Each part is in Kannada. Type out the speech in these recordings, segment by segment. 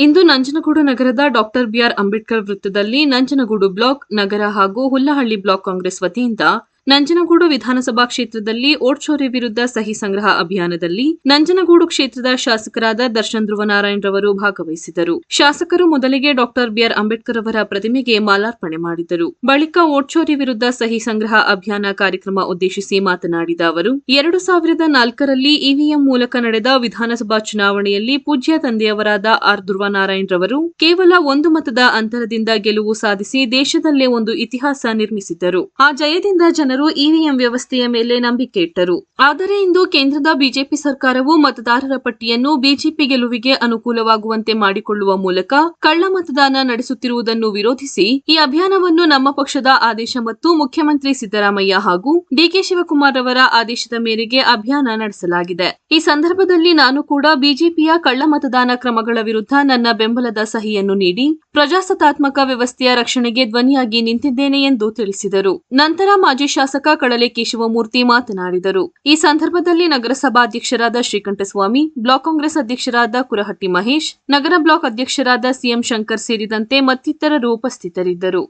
ಇಂದು ನಂಜನಗೂಡು ನಗರದ ಡಾಕ್ಟರ್ ಬಿಆರ್ ಅಂಬೇಡ್ಕರ್ ವೃತ್ತದಲ್ಲಿ ನಂಜನಗೂಡು ಬ್ಲಾಕ್ ನಗರ ಹಾಗೂ ಹುಲ್ಲಹಳ್ಳಿ ಬ್ಲಾಕ್ ಕಾಂಗ್ರೆಸ್ ವತಿಯಿಂದ ನಂಜನಗೂಡು ವಿಧಾನಸಭಾ ಕ್ಷೇತ್ರದಲ್ಲಿ ಓಟ್ಚೋರಿ ವಿರುದ್ಧ ಸಹಿ ಸಂಗ್ರಹ ಅಭಿಯಾನದಲ್ಲಿ ನಂಜನಗೂಡು ಕ್ಷೇತ್ರದ ಶಾಸಕರಾದ ದರ್ಶನ್ ಧ್ರುವನಾರಾಯಣ್ ರವರು ಭಾಗವಹಿಸಿದರು. ಶಾಸಕರು ಮೊದಲಿಗೆ ಡಾಕ್ಟರ್ ಬಿಆರ್ ಅಂಬೇಡ್ಕರ್ ಅವರ ಪ್ರತಿಮೆಗೆ ಮಾಲಾರ್ಪಣೆ ಮಾಡಿದರು. ಬಳಿಕ ಓಟ್ಚೋರಿ ವಿರುದ್ಧ ಸಹಿ ಸಂಗ್ರಹ ಅಭಿಯಾನ ಕಾರ್ಯಕ್ರಮ ಉದ್ದೇಶಿಸಿ ಮಾತನಾಡಿದ ಅವರು, ಎರಡು ಸಾವಿರದ ನಾಲ್ಕರಲ್ಲಿ ಇವಿಎಂ ಮೂಲಕ ನಡೆದ ವಿಧಾನಸಭಾ ಚುನಾವಣೆಯಲ್ಲಿ ಪೂಜ್ಯ ತಂದೆಯವರಾದ ಆರ್ ಧ್ರುವನಾರಾಯಣ್ ರವರು ಕೇವಲ ಒಂದು ಮತದ ಅಂತರದಿಂದ ಗೆಲುವು ಸಾಧಿಸಿ ದೇಶದಲ್ಲೇ ಒಂದು ಇತಿಹಾಸ ನಿರ್ಮಿಸಿದ್ದರು. ಆ ಜಯದಿಂದ ಜನರು ಇವಿಎಂ ವ್ಯವಸ್ಥೆಯ ಮೇಲೆ ನಂಬಿಕೆ ಇಟ್ಟರು. ಆದರೆ ಇಂದು ಕೇಂದ್ರದ ಬಿಜೆಪಿ ಸರ್ಕಾರವು ಮತದಾರರ ಪಟ್ಟಿಯನ್ನು ಬಿಜೆಪಿ ಗೆಲುವಿಗೆ ಅನುಕೂಲವಾಗುವಂತೆ ಮಾಡಿಕೊಳ್ಳುವ ಮೂಲಕ ಕಳ್ಳ ಮತದಾನ ನಡೆಸುತ್ತಿರುವುದನ್ನು ವಿರೋಧಿಸಿ ಈ ಅಭಿಯಾನವನ್ನು ನಮ್ಮ ಪಕ್ಷದ ಆದೇಶ ಮತ್ತು ಮುಖ್ಯಮಂತ್ರಿ ಸಿದ್ದರಾಮಯ್ಯ ಹಾಗೂ ಡಿಕೆ ಶಿವಕುಮಾರ್ ಅವರ ಆದೇಶದ ಮೇರೆಗೆ ಅಭಿಯಾನ ನಡೆಸಲಾಗಿದೆ. ಈ ಸಂದರ್ಭದಲ್ಲಿ ನಾನು ಕೂಡ ಬಿಜೆಪಿಯ ಕಳ್ಳ ಮತದಾನ ಕ್ರಮಗಳ ವಿರುದ್ಧ ನನ್ನ ಬೆಂಬಲದ ಸಹಿಯನ್ನು ನೀಡಿ ಪ್ರಜಾಸತ್ತಾತ್ಮಕ ವ್ಯವಸ್ಥೆಯ ರಕ್ಷಣೆಗೆ ಧ್ವನಿಯಾಗಿ ನಿಂತಿದ್ದೇನೆ ಎಂದು ತಿಳಿಸಿದರು. ನಂತರ ಮಾಜಿ ಶಾಸಕ ಕಳಲೆ ಕೇಶವಮೂರ್ತಿ ಮಾತನಾಡಿದರು. ಈ ಸಂದರ್ಭದಲ್ಲಿ ನಗರಸಭಾಧ್ಯಕ್ಷರಾದ ಶ್ರೀಕಂಠಸ್ವಾಮಿ, ಬ್ಲಾಕ್ ಕಾಂಗ್ರೆಸ್ ಅಧ್ಯಕ್ಷರಾದ ಕುರಹಟ್ಟಿ ಮಹೇಶ್, ನಗರ ಬ್ಲಾಕ್ ಅಧ್ಯಕ್ಷರಾದ ಸಿಎಂ ಶಂಕರ್ ಸೇರಿದಂತೆ ಮತ್ತಿತರರು ಉಪಸ್ಥಿತರಿದ್ದರು.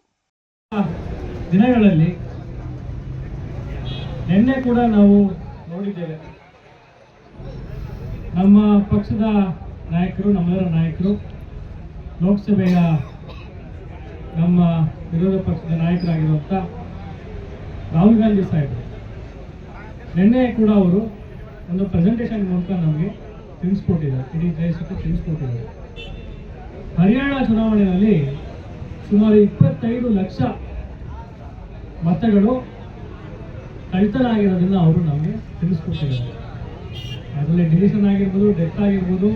ದಿನಗಳಲ್ಲಿ ನಿನ್ನೆ ಕೂಡ ನಾವು ನೋಡಿದ್ದೇವೆ. ನಮ್ಮ ಪಕ್ಷದ ನಾಯಕರು, ನಮ್ಮೆಲ್ಲರ ನಾಯಕರು, ಲೋಕಸಭೆಯ ನಮ್ಮ ವಿರೋಧ ಪಕ್ಷದ ನಾಯಕರಾಗಿರುವಂಥ ರಾಹುಲ್ ಗಾಂಧಿ ಸಾಹೇಬರು. ನಿನ್ನೆ ಕೂಡ ಅವರು ಒಂದು ಪ್ರೆಸೆಂಟೇಷನ್ ಮೂಲಕ ನಮಗೆ ತಿಳಿಸ್ಕೊಟ್ಟಿದ್ದಾರೆ. ಇಡೀ ದೇಶಕ್ಕೆ ತಿಳಿಸ್ಕೊಟ್ಟಿದ್ದಾರೆ. ಹರಿಯಾಣ ಚುನಾವಣೆಯಲ್ಲಿ ಸುಮಾರು ಇಪ್ಪತ್ತೈದು ಲಕ್ಷ ಮತಗಳು ಕಳ್ತನ ಅವರು ನಮಗೆ ತಿಳಿಸ್ಕೊಟ್ಟಿದ್ದಾರೆ. ಅದರಲ್ಲಿ ಡಿವಿಷನ್ ಆಗಿರ್ಬೋದು, ಡೆತ್ ಆಗಿರ್ಬೋದು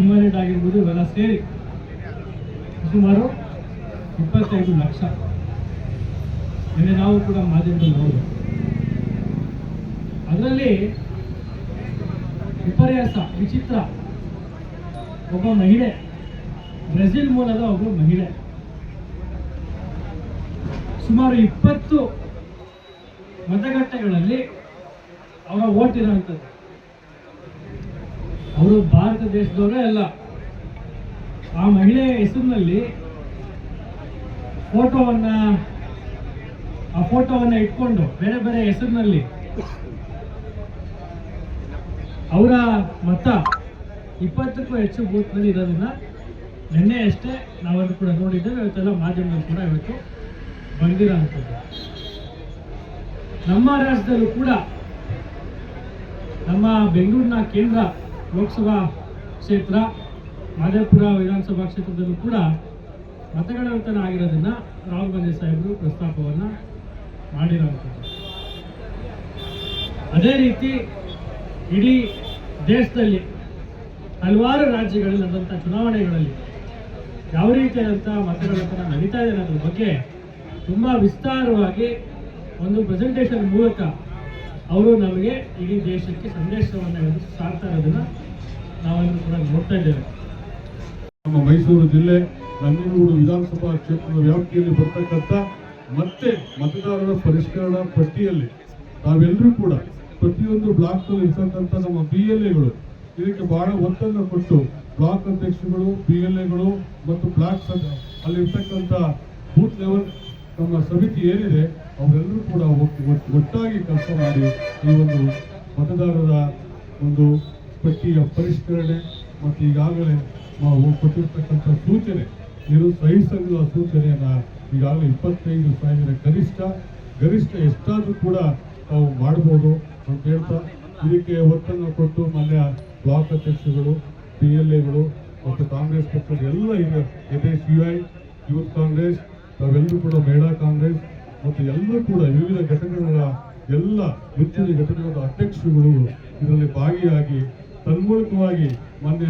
ಇಮ್ಯುನಿಟ್ ಆಗಿರ್ಬೋದು, ಇವೆಲ್ಲ ಸೇರಿ ಸುಮಾರು ಇಪ್ಪತ್ತೈದು ಲಕ್ಷ ನಿನ್ನೆ ನಾವು ಕೂಡ ಮಾಧ್ಯಮದಲ್ಲಿ ನೋಡಿದೆ ಅದರಲ್ಲಿ ವಿಪರ್ಯಾಸ ವಿಚಿತ್ರ ಒಬ್ಬ ಮಹಿಳೆ, ಬ್ರೆಜಿಲ್ ಮೂಲದ ಒಬ್ಬ ಮಹಿಳೆ. ಸುಮಾರು ಇಪ್ಪತ್ತು ಮತಗಟ್ಟೆಗಳಲ್ಲಿ ಅವರ ಓಟ್ ಇರೋಂಥದ್ದು ಅವರು ಭಾರತ ದೇಶದವರೇ ಅಲ್ಲ. ಆ ಮಹಿಳೆಯ ಹೆಸರಿನಲ್ಲಿ ಫೋಟೋವನ್ನ ಆ ಫೋಟೋವನ್ನ ಇಟ್ಕೊಂಡು ಬೇರೆ ಬೇರೆ ಹೆಸರಿನಲ್ಲಿ ಅವರ ಮತ ಇಪ್ಪತ್ತಕ್ಕೂ ಹೆಚ್ಚು ಬೂತ್ನಲ್ಲಿ ಇರೋದನ್ನ ನಿನ್ನೆ ಅಷ್ಟೇ ನಾವೆಲ್ಲರೂ ಕೂಡ ನೋಡಿದ್ದೇವೆ, ಇವತ್ತೆಲ್ಲ ಮಾಧ್ಯಮದಲ್ಲಿ ಕೂಡ ಇವತ್ತು ಬಂದಿರೋಂಥದ್ದು ನಮ್ಮ ರಾಜ್ಯದಲ್ಲೂ ಕೂಡ ನಮ್ಮ ಬೆಂಗಳೂರಿನ ಕೇಂದ್ರ ಲೋಕಸಭಾ ಕ್ಷೇತ್ರ ಮಾದೇಪುರ ವಿಧಾನಸಭಾ ಕ್ಷೇತ್ರದಲ್ಲೂ ಕೂಡ ಮತಗಣತನ ಆಗಿರೋದನ್ನ ರಾಹುಲ್ ಗಾಂಧಿ ಸಾಹೇಬರು ಪ್ರಸ್ತಾಪವನ್ನು ಮಾಡಿರೋಂಥದ್ದು ಅದೇ ರೀತಿ ಇಡೀ ದೇಶದಲ್ಲಿ ಹಲವಾರು ರಾಜ್ಯಗಳಲ್ಲಿ ನಡೆದಂಥ ಚುನಾವಣೆಗಳಲ್ಲಿ ಯಾವ ರೀತಿಯಾದಂಥ ಮತಗಣತನ ನಡೀತಾ ಇದೆ ಅನ್ನೋದ್ರ ಬಗ್ಗೆ ತುಂಬ ವಿಸ್ತಾರವಾಗಿ ಒಂದು ಪ್ರೆಸೆಂಟೇಷನ್ ಮೂಲಕ ಅವರು ನಮಗೆ ಇಡೀ ದೇಶಕ್ಕೆ ಸಂದೇಶವನ್ನು ಸಾರ್ತಾ ಇರೋದನ್ನು ನಾವೆಲ್ಲರೂ ಕೂಡ ನೋಡ್ತಾ ಇದ್ದೇವೆ. ನಮ್ಮ ಮೈಸೂರು ಜಿಲ್ಲೆ ನಂಜನಗೂಡು ವಿಧಾನಸಭಾ ಕ್ಷೇತ್ರದ ವ್ಯಾಪ್ತಿಯಲ್ಲಿ ಬರ್ತಕ್ಕಂಥ ಮತ್ತೆ ಮತದಾರರ ಪರಿಷ್ಕರಣಾ ಪಟ್ಟಿಯಲ್ಲಿ ನಾವೆಲ್ಲರೂ ಕೂಡ ಪ್ರತಿಯೊಂದು ಬ್ಲಾಕ್ನಲ್ಲಿ ಇರ್ತಕ್ಕಂಥ ನಮ್ಮ ಬಿ ಎಲ್ ಎಗಳು ಇದಕ್ಕೆ ಬಹಳ ಒತ್ತನ್ನು ಕೊಟ್ಟು ಬ್ಲಾಕ್ ಅಧ್ಯಕ್ಷರುಗಳು ಬಿ ಎಲ್ ಎಗಳು ಮತ್ತು ಬ್ಲಾಕ್ ಅಲ್ಲಿರ್ತಕ್ಕಂಥ ಬೂತ್ ಲೆವೆಲ್ ನಮ್ಮ ಸಮಿತಿ ಏನಿದೆ, ಅವರೆಲ್ಲರೂ ಕೂಡ ಒಟ್ಟು- ಒಟ್ಟು- ಒಟ್ಟಾಗಿ ಕೆಲಸ ಮಾಡಿ ಈ ಒಂದು ಮತದಾರರ ಒಂದು ಪಟ್ಟಿಯ ಪರಿಷ್ಕರಣೆ ಮತ್ತು ಈಗಾಗಲೇ ನಾವು ಕೊಟ್ಟಿರ್ತಕ್ಕಂಥ ಸೂಚನೆ ಇದು ಸಹಿಸಂಘದ ಸೂಚನೆಯನ್ನ ಈಗಾಗಲೇ ಇಪ್ಪತ್ತೈದು ಸಾವಿರ ಕನಿಷ್ಠ, ಗರಿಷ್ಠ ಎಷ್ಟಾದರೂ ಕೂಡ ನಾವು ಮಾಡ್ಬೋದು ಅಂತ ಹೇಳ್ತಾ, ಇದಕ್ಕೆ ಒತ್ತನ್ನು ಕೊಟ್ಟು ಮಾನ್ಯ ಬ್ಲಾಕ್ ಅಧ್ಯಕ್ಷರುಗಳು ಪಿ ಎಲ್ ಎಗಳು ಮತ್ತು ಕಾಂಗ್ರೆಸ್ ಪಕ್ಷದ ಎಲ್ಲ ಇದೆ ಎದೆ ಸಿ ಐ ಯೂತ್ ಕಾಂಗ್ರೆಸ್, ತಾವೆಲ್ಲರೂ ಕೂಡ ಮಹಿಳಾ ಕಾಂಗ್ರೆಸ್ ಮತ್ತು ಎಲ್ಲರೂ ಕೂಡ ವಿವಿಧ ಘಟಕಗಳ ಎಲ್ಲ ಮುಂಚೂಣಿ ಘಟಕದ ಅಧ್ಯಕ್ಷರುಗಳು ಇದರಲ್ಲಿ ಭಾಗಿಯಾಗಿ ತನ್ಮೂಲಕವಾಗಿ ಮಾನ್ಯ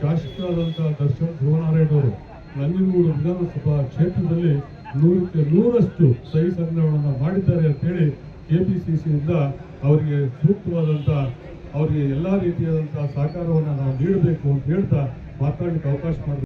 ಶಾಸಕರಾದಂಥ ದರ್ಶನ್ ಧ್ರುವನಾರಾಯಣ ಅವರು, ನಂಜನಗೂಡು ವಿಧಾನಸಭಾ ಕ್ಷೇತ್ರದಲ್ಲಿ ನೂರಕ್ಕೆ ನೂರಷ್ಟು ಸಹಿ ಸಂಗ್ರಹವನ್ನು ಮಾಡಿದ್ದಾರೆ ಅಂತೇಳಿ ಕೆಪಿಸಿಸಿಯಿಂದ ಅವರಿಗೆ ಸೂಕ್ತವಾದಂಥ ಅವರಿಗೆ ಎಲ್ಲ ರೀತಿಯಾದಂಥ ಸಹಕಾರವನ್ನು ನಾವು ನೀಡಬೇಕು ಅಂತ ಹೇಳ್ತಾ ಮಾತಾಡಲಿಕ್ಕೆ ಅವಕಾಶ ಮಾಡಿ